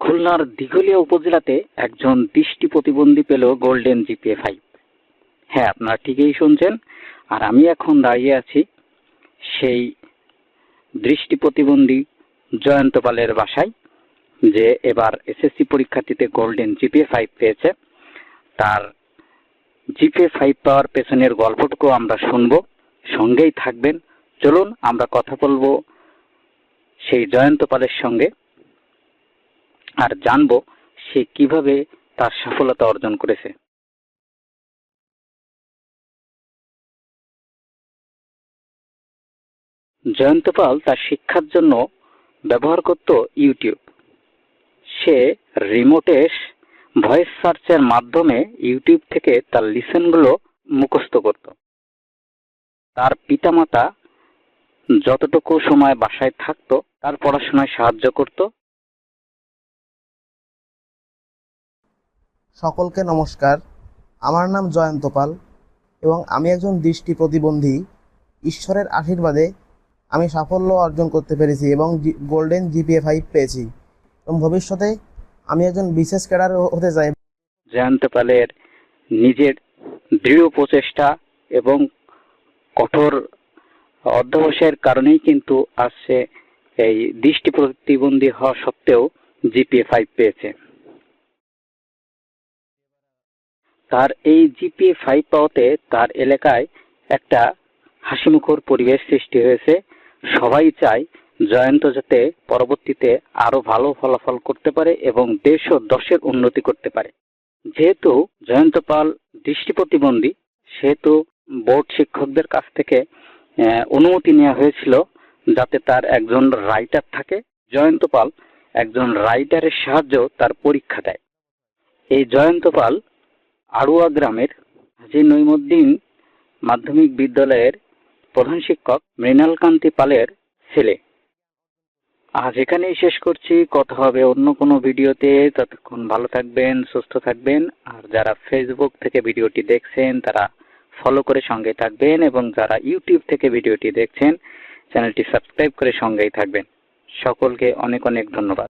খুলনার দিঘলিয়া উপজেলাতে একজন দৃষ্টি প্রতিবন্ধী পেল গোল্ডেন জিপিএ ফাইভ। হ্যাঁ আপনারা ঠিকই শুনছেন। আর আমি এখন দাঁড়িয়ে আছি সেই দৃষ্টি প্রতিবন্ধী জয়ন্ত পালের বাসায়, যে এবার এসএসসি পরীক্ষার্থীতে গোল্ডেন জিপিএ ফাইভ পেয়েছে। তার জিপিএ ফাইভ পাওয়ার পেছনের গল্পটুকু আমরা শুনব। সঙ্গেই থাকবেন। চলুন, আমরা কথা বলব সেই জয়ন্ত পালের সঙ্গে। আর জানব সে কীভাবে তার সফলতা অর্জন করেছে। জয়ন্ত পাল তার শিক্ষার জন্য ব্যবহার করত ইউটিউব। সে রিমোটে ভয়েস সার্চের মাধ্যমে ইউটিউব থেকে তার লিসেনগুলো মুখস্থ করত। তার পিতামাতা যতটুকু সময় বাসায় থাকতো, তার পড়াশোনায় সাহায্য করত সকলকে নমস্কার। আমার নাম জয়ন্ত পাল এবং আমি একজন দৃষ্টি প্রতিবন্ধী। ঈশ্বরের আশীর্বাদে আমি সাফল্য অর্জন করতে পেরেছি এবং গোল্ডেন জিপিএ ফাইভ পেয়েছি। এবং ভবিষ্যতে আমি একজন বিশেষ ক্যাডার হতে চাই। জয়ন্ত পালের নিজের দৃঢ় প্রচেষ্টা এবং কঠোর অধ্যবসায়ের কারণেই কিন্তু আজ সে এই দৃষ্টি প্রতিবন্ধী হওয়া সত্ত্বেও জিপিএ ফাইভ পেয়েছে। তার এই জিপিএ ফাইভ পাওয়াতে তার এলাকায় একটা হাসিমুখর পরিবেশ সৃষ্টি হয়েছে। সবাই চায় জয়ন্ত যাতে পরবর্তীতে আরও ভালো ফলাফল করতে পারে এবং দেশ ও দশের উন্নতি করতে পারে। যেহেতু জয়ন্ত পাল দৃষ্টি প্রতিবন্ধী, সেহেতু বোর্ড শিক্ষকদের কাছ থেকে অনুমতি নেওয়া হয়েছিল যাতে তার একজন রাইটার থাকে। জয়ন্ত পাল একজন রাইটারের সাহায্য তার পরীক্ষা দেয়। এই জয়ন্ত পাল আড়ুয়া গ্রামের হাজি নইমুদ্দিন মাধ্যমিক বিদ্যালয়ের প্রধান শিক্ষক মৃণাল কান্তি পালের ছেলে। আজ এখানেই শেষ করছি। কথা হবে অন্য কোনো ভিডিওতে। ততক্ষণ ভালো থাকবেন, সুস্থ থাকবেন। আর যারা ফেসবুক থেকে ভিডিওটি দেখছেন, তারা ফলো করে সঙ্গে থাকবেন এবং যারা ইউটিউব থেকে ভিডিওটি দেখছেন, চ্যানেলটি সাবস্ক্রাইব করে সঙ্গেই থাকবেন। সকলকে অনেক অনেক ধন্যবাদ।